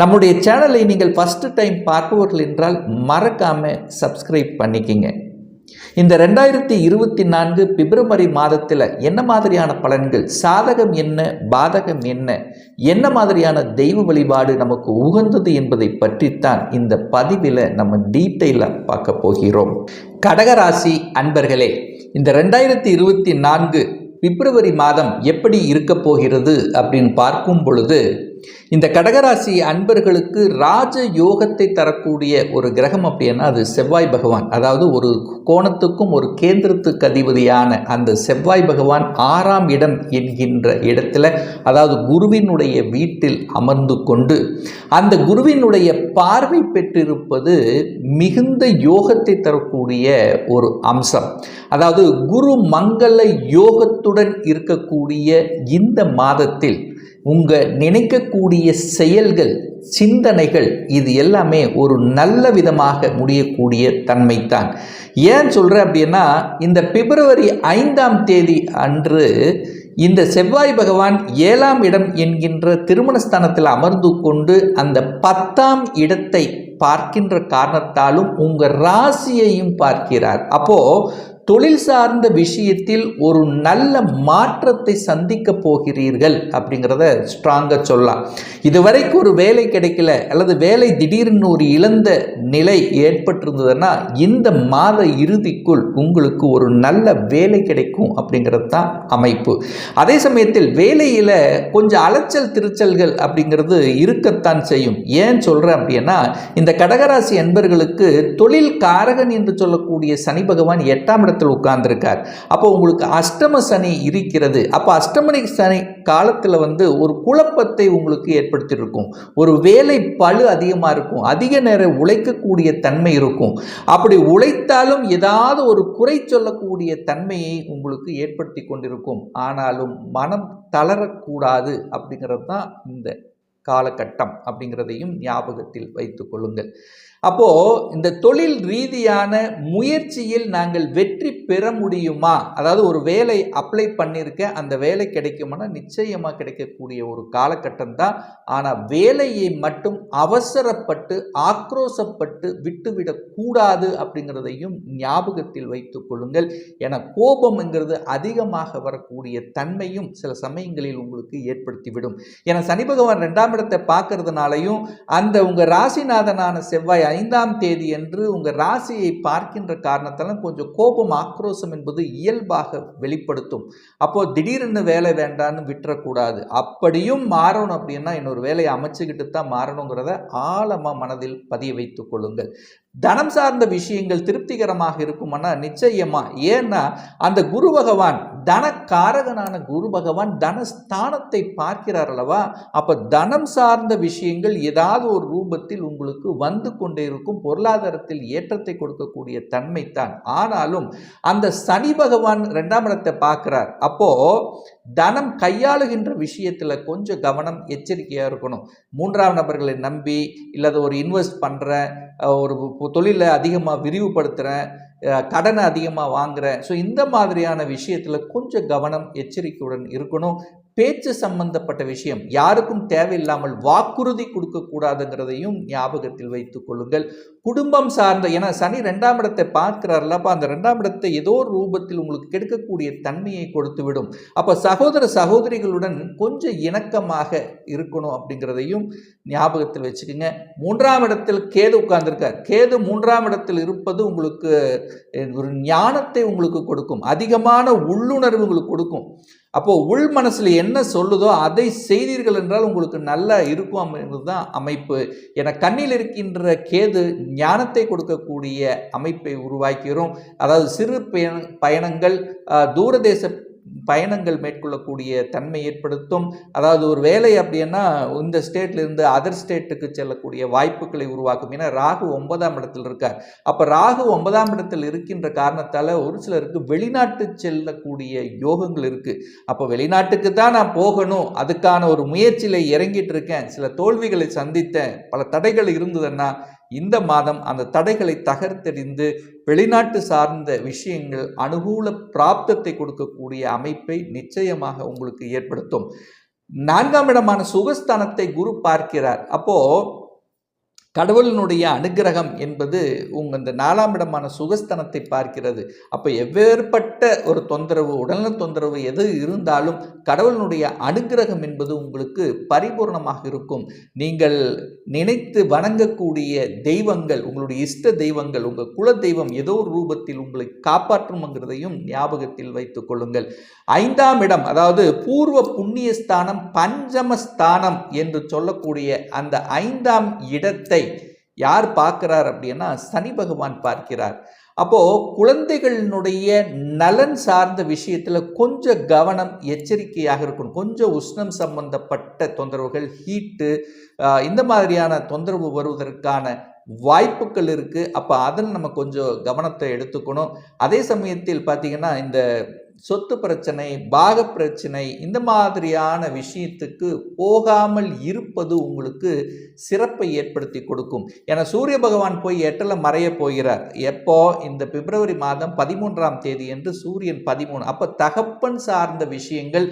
நம்முடைய சேனலை நீங்கள் ஃபஸ்ட்டு டைம் பார்ப்பவர்கள் என்றால் மறக்காமல் சப்ஸ்கிரைப் பண்ணிக்கிங்க. இந்த ரெண்டாயிரத்தி இருபத்தி நான்கு பிப்ரவரி மாதத்தில் என்ன மாதிரியான பலன்கள் சாதகம் என்ன பாதகம் என்ன என்ன மாதிரியான தெய்வ வழிபாடு நமக்கு உகந்தது என்பதை பற்றித்தான் இந்த பதிவில் நம்ம டீட்டெயிலாக பார்க்க போகிறோம். கடகராசி அன்பர்களே இந்த ரெண்டாயிரத்தி இருபத்தி நான்கு பிப்ரவரி மாதம் எப்படி இருக்க போகிறது அப்படின்னு பார்க்கும் பொழுது இந்த கடகராசி அன்பர்களுக்கு ராஜ யோகத்தை தரக்கூடிய ஒரு கிரகம் அப்படின்னா அது செவ்வாய் பகவான். அதாவது ஒரு கோணத்துக்கும் ஒரு கேந்திரத்துக்கு அதிபதியான அந்த செவ்வாய் பகவான் ஆறாம் இடம் என்கின்ற இடத்துல அதாவது குருவினுடைய வீட்டில் அமர்ந்து கொண்டு அந்த குருவினுடைய பார்வை பெற்றிருப்பது மிகுந்த யோகத்தை தரக்கூடிய ஒரு அம்சம். அதாவது குரு மங்கள யோகத்துடன் இருக்கக்கூடிய இந்த மாதத்தில் உங்கள் நினைக்கக்கூடிய செயல்கள் சிந்தனைகள் இது எல்லாமே ஒரு நல்ல விதமாக முடியக்கூடிய தன்மை தான் ஏன் சொல்கிறேன் அப்படின்னா இந்த பிப்ரவரி ஐந்தாம் தேதி அன்று இந்த செவ்வாய் பகவான் ஏழாம் இடம் என்கின்ற திருமணஸ்தானத்தில் அமர்ந்து கொண்டு அந்த பத்தாம் இடத்தை பார்க்கின்ற காரணத்தாலும் உங்கள் ராசியையும் பார்க்கிறார். அப்போது தொழில் சார்ந்த விஷயத்தில் ஒரு நல்ல மாற்றத்தை சந்திக்க போகிறீர்கள் அப்படிங்கிறத ஸ்ட்ராங்காக சொல்லலாம். இதுவரைக்கும் ஒரு வேலை கிடைக்கல அல்லது வேலை திடீர்னு ஒரு இழந்த நிலை ஏற்பட்டிருந்ததுன்னா இந்த மாத இறுதிக்குள் உங்களுக்கு ஒரு நல்ல வேலை கிடைக்கும் அப்படிங்கிறது தான் அமைப்பு. அதே சமயத்தில் வேலையில் கொஞ்சம் அலைச்சல் திருச்சல்கள் அப்படிங்கிறது இருக்கத்தான் செய்யும். ஏன் சொல்கிறேன் அப்படின்னா இந்த கடகராசி என்பர்களுக்கு தொழில் காரகன் என்று சொல்லக்கூடிய சனி பகவான் எட்டாம் இடத்தில் இடத்தில் உட்கார்ந்துருக்கார். அப்போ உங்களுக்கு அஷ்டம சனி இருக்கிறது. அப்போ அஷ்டமணி சனி காலத்தில் வந்து ஒரு குழப்பத்தை உங்களுக்கு ஏற்படுத்தியிருக்கும். ஒரு வேலை பழு அதிகமாக இருக்கும். அதிக நேரம் உழைக்கக்கூடிய தன்மை இருக்கும். அப்படி உழைத்தாலும் ஏதாவது ஒரு குறை சொல்லக்கூடிய தன்மையை உங்களுக்கு ஏற்படுத்தி கொண்டிருக்கும். ஆனாலும் மனம் தளரக்கூடாது அப்படிங்கிறது தான் இந்த காலகட்டம் அப்படிங்கிறதையும் ஞாபகத்தில் வைத்துக் கொள்ளுங்கள். அப்போது இந்த தொழில் ரீதியான முயற்சியில் நாங்கள் வெற்றி பெற முடியுமா? அதாவது ஒரு வேலை அப்ளை பண்ணியிருக்க அந்த வேலை கிடைக்குமானா? நிச்சயமாக கிடைக்கக்கூடிய ஒரு காலகட்டம் தான். ஆனால் வேலையை மட்டும் அவசரப்பட்டு ஆக்ரோசப்பட்டு விட்டுவிடக்கூடாது அப்படிங்கிறதையும் ஞாபகத்தில் வைத்துக் கொள்ளுங்கள். என கோபம்ங்கிறது அதிகமாக வரக்கூடிய தன்மையும் சில சமயங்களில் உங்களுக்கு ஏற்படுத்திவிடும். என சனி பகவான் ரெண்டாம் இடத்தை பார்க்கறதுனாலையும் அந்த உங்கள் ராசிநாதனான செவ்வாய் ஐந்தாம் தேதி என்று உங்கள் ராசியை பார்க்கின்ற காரணத்தால் கொஞ்சம் கோபம் ஆக்ரோஷம் என்பது இயல்பாக வெளிப்படுத்தும். அப்போது திடீர்னு வேலை வேண்டான்னு விட்டுறக்கூடாது. அப்படியும் மாறணும் அப்படின்னா இன்னொரு வேலையை அமைச்சுக்கிட்டு தான் மாறணுங்கிறத ஆழமாக மனதில் பதிய வைத்துக் கொள்ளுங்கள். தனம் சார்ந்த விஷயங்கள் திருப்திகரமாக இருக்குமானா? நிச்சயமா. ஏன்னா அந்த குரு பகவான் தனக்காரகனான குரு பகவான் தனஸ்தானத்தை பார்க்கிறார் அல்லவா? அப்போ தனம் சார்ந்த விஷயங்கள் ஏதாவது ஒரு ரூபத்தில் உங்களுக்கு வந்து கொண்டே இருக்கும். பொருளாதாரத்தில் ஏற்றத்தை கொடுக்கக்கூடிய தன்மை தான் ஆனாலும் அந்த சனி பகவான் ரெண்டாம் இடத்தை பார்க்கிறார். அப்போ தனம் கையாளுகின்ற விஷயத்தில் கொஞ்சம் கவனம் எச்சரிக்கையாக இருக்கணும். மூன்றாம் நபர்களை நம்பி இல்லாத ஒரு இன்வெஸ்ட் பண்ணுறேன் ஒரு தொழிலை அதிகமாக விரிவுபடுத்துகிறேன் கடனை அதிகமாக வாங்குகிறேன் ஸோ இந்த மாதிரியான விஷயத்தில் கொஞ்சம் கவனம் எச்சரிக்கையுடன் இருக்கணும். பேச்சு சம்பந்தப்பட்ட விஷயம். யாருக்கும் தேவையில்லாமல் வாக்குறுதி கொடுக்கக்கூடாதுங்கிறதையும் ஞாபகத்தில் வைத்துக் கொள்ளுங்கள். குடும்பம் சார்ந்த ஏன்னா சனி ரெண்டாம் இடத்தை பார்க்கிறார்ல அப்போ அந்த ரெண்டாம் இடத்தை ஏதோ ஒரு ரூபத்தில் உங்களுக்கு கெடுக்கக்கூடிய தன்மையை கொடுத்து விடும் அப்போ சகோதர சகோதரிகளுடன் கொஞ்சம் இணக்கமாக இருக்கணும் அப்படிங்கிறதையும் ஞாபகத்தில் வச்சுக்கோங்க. மூன்றாம் இடத்தில் கேது உட்கார்ந்துருக்கார். கேது மூன்றாம் இடத்தில் இருப்பது உங்களுக்கு ஒரு ஞானத்தை உங்களுக்கு கொடுக்கும். அதிகமான உள்ளுணர்வு உங்களுக்கு கொடுக்கும். அப்போ உள் மனசில் என்ன சொல்லுதோ அதை செய்தீர்கள் என்றால் உங்களுக்கு நல்லா இருக்கும் அப்படிங்கிறது தான் அமைப்பு. என கண்ணில் இருக்கின்ற கேது ஞானத்தை கொடுக்கக்கூடிய அமைப்பை உருவாக்கிறோம். அதாவது சிறு பயண பயணங்கள் தூரதேச பயணங்கள் மேற்கொள்ளக்கூடிய தன்மை ஏற்படுத்தும். அதாவது ஒரு வேலை அப்படின்னா இந்த ஸ்டேட்லேருந்து அதர் ஸ்டேட்டுக்கு செல்லக்கூடிய வாய்ப்புகளை உருவாக்கும். ஏன்னா ராகு ஒன்பதாம் இடத்தில் இருக்கார். அப்போ ராகு ஒன்பதாம் இடத்தில் இருக்கின்ற காரணத்தால் ஒரு சிலருக்கு வெளிநாட்டு செல்லக்கூடிய யோகங்கள் இருக்குது அப்போ வெளிநாட்டுக்கு தான் நான் போகணும். அதுக்கான ஒரு முயற்சியில் இறங்கிட்டு இருக்கேன். சில தோல்விகளை சந்தித்தேன். பல தடைகள் இருந்ததுன்னா இந்த மாதம் அந்த தடைகளை தகர்த்தெறிந்து வெளிநாட்டு சார்ந்த விஷயங்கள் அனுகூல பிராப்தத்தை கொடுக்கக்கூடிய அமைப்பை நிச்சயமாக உங்களுக்கு ஏற்படுத்தும். நான்காம் இடமான சுகஸ்தானத்தை குரு பார்க்கிறார். அப்போ கடவுளினுடைய அனுகிரகம் என்பது உங்க இந்த நாலாம் இடமான சுகஸ்தனத்தை பார்க்கிறது. அப்போ எவ்வேறுபட்ட ஒரு தொந்தரவு உடல்நல தொந்தரவு எது இருந்தாலும் கடவுளினுடைய அனுகிரகம் என்பது உங்களுக்கு பரிபூர்ணமாக இருக்கும். நீங்கள் நினைத்து வணங்கக்கூடிய தெய்வங்கள் உங்களுடைய இஷ்ட தெய்வங்கள் உங்கள் குல தெய்வம் ஏதோ ஒரு ரூபத்தில் உங்களை காப்பாற்றும்ங்கிறதையும் ஞாபகத்தில் வைத்துக் கொள்ளுங்கள். ஐந்தாம் இடம் அதாவது பூர்வ புண்ணிய ஸ்தானம் பஞ்சமஸ்தானம் என்று சொல்லக்கூடிய அந்த ஐந்தாம் இடத்தை யார் பார்க்கிறார் அப்படின்னா சனி பகவான் பார்க்கிறார். அப்போது குழந்தைகளினுடைய நலன் சார்ந்த விஷயத்தில் கொஞ்சம் கவனம் எச்சரிக்கையாக இருக்கணும். கொஞ்சம் உஷ்ணம் சம்பந்தப்பட்ட தொந்தரவுகள் ஹீட்டு இந்த மாதிரியான தொந்தரவு வருவதற்கான வாய்ப்புகள் இருக்குது அப்போ அதில் நம்ம கொஞ்சம் கவனத்தை எடுத்துக்கணும். அதே சமயத்தில் பார்த்தீங்கன்னா இந்த சொத்து பிரச்சனை பாக பிரச்சனை இந்த மாதிரியான விஷயத்துக்கு போகாமல் இருப்பது உங்களுக்கு சிறப்பை ஏற்படுத்தி கொடுக்கும். ஏன்னா சூரிய பகவான் போய் எட்டில் மறைய போகிறார். எப்போ? இந்த பிப்ரவரி மாதம் பதிமூன்றாம் தேதி என்று சூரியன் பதிமூணு. அப்போ தகப்பன் சார்ந்த விஷயங்கள்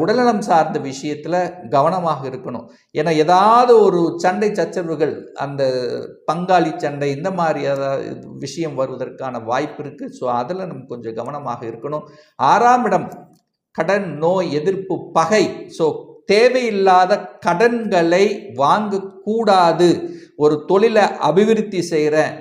உடல்நலம் சார்ந்த விஷயத்தில் கவனமாக இருக்கணும். ஏன்னா ஏதாவது ஒரு சண்டை சச்சரவுகள் அந்த பங்காளி சண்டை இந்த மாதிரி விஷயம் வருவதற்கான வாய்ப்பு இருக்குது ஸோ அதில் நம்ம கொஞ்சம் கவனமாக இருக்கணும். ஆறாம் இடம் கடன் நோய் எதிர்ப்பு பகை. ஸோ தேவையில்லாத கடன்களை வாங்கக்கூடாது. ஒரு தொழிலை அபிவிருத்தி செய்கிறேன்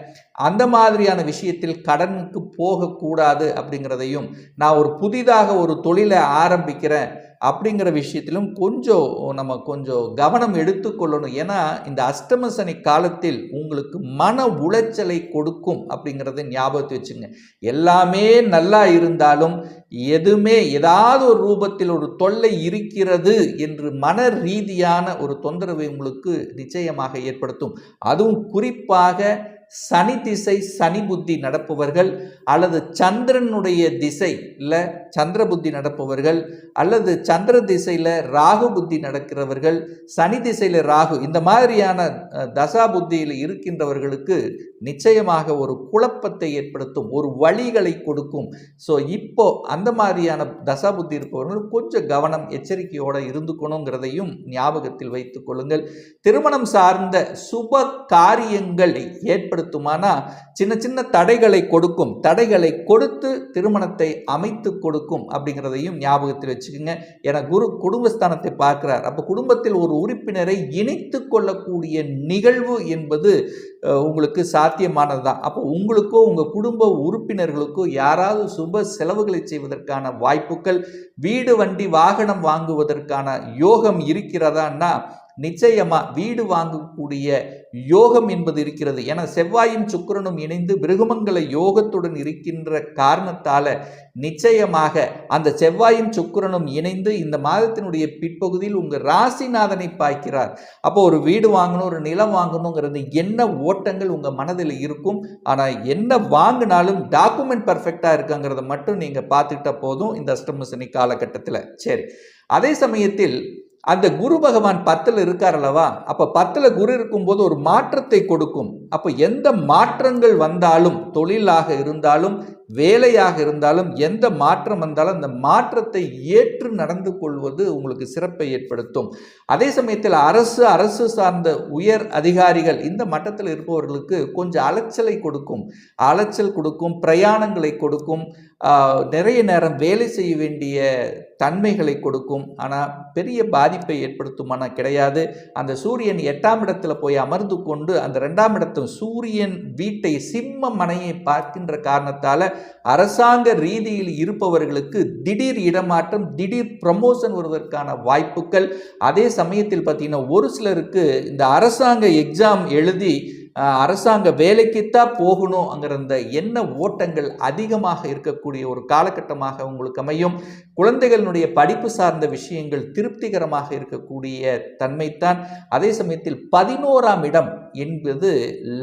அந்த மாதிரியான விஷயத்தில் கடனுக்கு போகக்கூடாது அப்படிங்கிறதையும் நான் ஒரு புதிதாக ஒரு தொழிலை ஆரம்பிக்கிறேன். அப்படிங்கிற விஷயத்திலும் கொஞ்சம் நம்ம கொஞ்சம் கவனம் எடுத்துக்கொள்ளணும். ஏன்னா இந்த அஷ்டம சனி காலத்தில் உங்களுக்கு மன உளைச்சலை கொடுக்கும் அப்படிங்கிறத ஞாபகத்தை வச்சுங்க. எல்லாமே நல்லா இருந்தாலும் எதுவுமே ஏதாவது ஒரு ரூபத்தில் ஒரு தொல்லை இருக்கிறது என்று மன ரீதியான ஒரு தொந்தரவை உங்களுக்கு நிச்சயமாக ஏற்படுத்தும். அதுவும் குறிப்பாக சனி திசை சனி புத்தி நடப்பவர்கள் அல்லது சந்திரனுடைய திசை இல்லை சந்திர புத்தி நடப்பவர்கள் அல்லது சந்திர திசையில் ராகு புத்தி நடக்கிறவர்கள் சனி திசையில் ராகு இந்த மாதிரியான தசா புத்தியில் இருக்கின்றவர்களுக்கு நிச்சயமாக ஒரு குழப்பத்தை ஏற்படுத்தும் ஒரு வழிகளை கொடுக்கும். ஸோ இப்போ அந்த மாதிரியான தசா புத்தி இருப்பவர்கள் கொஞ்சம் கவனம் எச்சரிக்கையோடு இருந்துக்கணுங்கிறதையும் ஞாபகத்தில் வைத்துக் கொள்ளுங்கள். திருமணம் சார்ந்த சுப காரியங்களை ஏற்படுத்துமானா சின்ன சின்ன தடைகளை கொடுக்கும். தடைகளை கொடுத்து திருமணத்தை அமைத்து கொடுக்கும் அப்படிங்கிறதையும் ஞாபகத்தில் வச்சுக்கோங்க. ஏன்னா குரு குடும்பஸ்தானத்தை பார்க்கிறார். அப்போ குடும்பத்தில் ஒரு உறுப்பினரை இணைத்து கொள்ளக்கூடிய நிகழ்வு என்பது உங்களுக்கு சாத்தியமானது தான் அப்போ உங்களுக்கோ உங்கள் குடும்ப உறுப்பினர்களுக்கோ யாராவது சுப செலவுகளை செய்வதற்கான வாய்ப்புகள் வீடு வண்டி வாகனம் வாங்குவதற்கான யோகம் இருக்கிறதான்னா நிச்சயமாக வீடு வாங்கக்கூடிய யோகம் என்பது இருக்கிறது. ஏன்னா செவ்வாயும் சுக்கிரனும் இணைந்து பிருகுமங்கல யோகத்துடன் இருக்கின்ற காரணத்தால நிச்சயமாக அந்த செவ்வாயும் சுக்கிரனும் இணைந்து இந்த மாதத்தினுடைய பிற்பகுதியில் உங்க ராசிநாதனை பார்க்கிறார். அப்போ ஒரு வீடு வாங்கணும் ஒரு நிலம் வாங்கணுங்கிறது என்ன ஓட்டங்கள் உங்க மனதில் இருக்கும்? ஆனா என்ன வாங்கினாலும் டாக்குமெண்ட் பர்ஃபெக்டா இருக்குங்கிறத மட்டும் நீங்க பார்த்துக்கிட்ட போதும் இந்த அஷ்டமசனி காலகட்டத்தில். சரி. அதே சமயத்தில் அந்த குரு பகவான் பத்தில் இருக்கார் அல்லவா? அப்போ பத்தில் குரு இருக்கும்போது ஒரு மாற்றத்தை கொடுக்கும். அப்போ எந்த மாற்றங்கள் வந்தாலும் தொழிலாக இருந்தாலும் வேலையாக இருந்தாலும் எந்த மாற்றம் வந்தாலும் அந்த மாற்றத்தை ஏற்று நடந்து கொள்வது உங்களுக்கு சிறப்பை ஏற்படுத்தும். அதே சமயத்தில் அரசு அரசு சார்ந்த உயர் அதிகாரிகள் இந்த மட்டத்தில் இருப்பவர்களுக்கு கொஞ்சம் அலைச்சலை கொடுக்கும். அலைச்சல் கொடுக்கும் பிரயாணங்களை கொடுக்கும். நிறைய நேரம் வேலை செய்ய வேண்டிய தன்மைகளை கொடுக்கும். ஆனால் பெரிய பாதிப்பை ஏற்படுத்துமானா கிடையாது. அந்த சூரியன் எட்டாம் இடத்துல போய் அமர்ந்து கொண்டு அந்த ரெண்டாம் இடத்தும் சூரியன் வீட்டை சிம்ம மனையை பார்க்கின்ற காரணத்தால் அரசாங்க ரீதியில் இருப்பவர்களுக்கு திடீர் இடமாற்றம் திடீர் ப்ரமோஷன் வருவதற்கான வாய்ப்புகள். அதே சமயத்தில் பார்த்தீங்கன்னா ஒரு சிலருக்கு இந்த அரசாங்க எக்ஸாம் எழுதி அரசாங்க வேலைக்குத்தான் போகணுங்கிற அந்த எண்ண ஓட்டங்கள் அதிகமாக இருக்கக்கூடிய ஒரு காலகட்டமாக உங்களுக்கு அமையும். குழந்தைகளினுடைய படிப்பு சார்ந்த விஷயங்கள் திருப்திகரமாக இருக்கக்கூடிய தன்மைத்தான் அதே சமயத்தில் பதினோராம் இடம் என்பது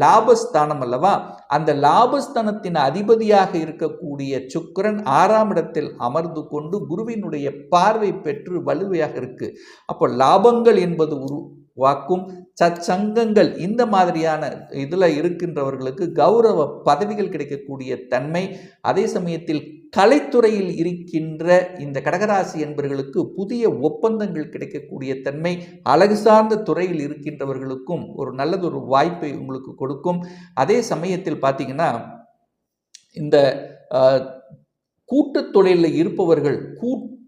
லாபஸ்தானம் அல்லவா? அந்த லாபஸ்தானத்தின் அதிபதியாக இருக்கக்கூடிய சுக்கரன் ஆறாம் இடத்தில் அமர்ந்து கொண்டு குருவினுடைய பார்வை பெற்று வலுவையாக இருக்கு. அப்போ லாபங்கள் என்பது உரு வாக்கும் சச்சங்கங்கள் இந்த மாதிரியான இதில் இருக்கின்றவர்களுக்கு கௌரவ பதவிகள் கிடைக்கக்கூடிய தன்மை அதே சமயத்தில் கலைத்துறையில் இருக்கின்ற இந்த கடகராசி என்பர்களுக்கு புதிய ஒப்பந்தங்கள் கிடைக்கக்கூடிய தன்மை அழகு சார்ந்த துறையில் இருக்கின்றவர்களுக்கும் ஒரு நல்லதொரு வாய்ப்பை உங்களுக்கு கொடுக்கும். அதே சமயத்தில் பார்த்தீங்கன்னா இந்த கூட்டு கூட்டுத் தொழிலில் இருப்பவர்கள்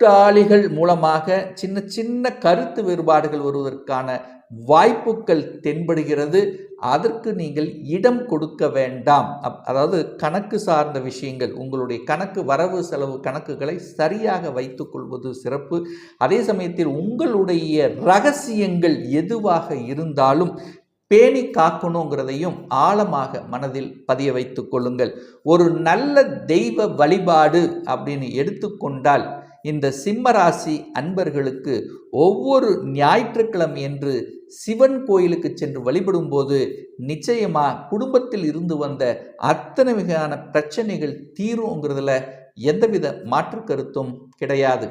கூட்டாளிகள் மூலமாக சின்ன சின்ன கருத்து வேறுபாடுகள் வருவதற்கான வாய்ப்புகள் தென்படுகிறது. அதற்கு நீங்கள் இடம் கொடுக்க வேண்டாம். அப்- அதாவது கணக்கு சார்ந்த விஷயங்கள் உங்களுடைய கணக்கு வரவு செலவு கணக்குகளை சரியாக வைத்துக்கொள்வது சிறப்பு. அதே சமயத்தில் உங்களுடைய ரகசியங்கள் எதுவாக இருந்தாலும் பேணி காக்கணுங்கிறதையும் ஆழமாக மனதில் பதிய வைத்துக் கொள்ளுங்கள். ஒரு நல்ல தெய்வ வழிபாடு அப்படின்னு எடுத்துக்கொண்டால் இந்த சிம்மராசி அன்பர்களுக்கு ஒவ்வொரு ஞாயிற்றுக்கிழமை என்று சிவன் கோயிலுக்கு சென்று வழிபடும்போது நிச்சயமா குடும்பத்தில் இருந்து வந்த அத்தனை வகையான பிரச்சனைகள் தீருங்கிறதுல எந்தவித மாற்று கருத்தும் கிடையாது.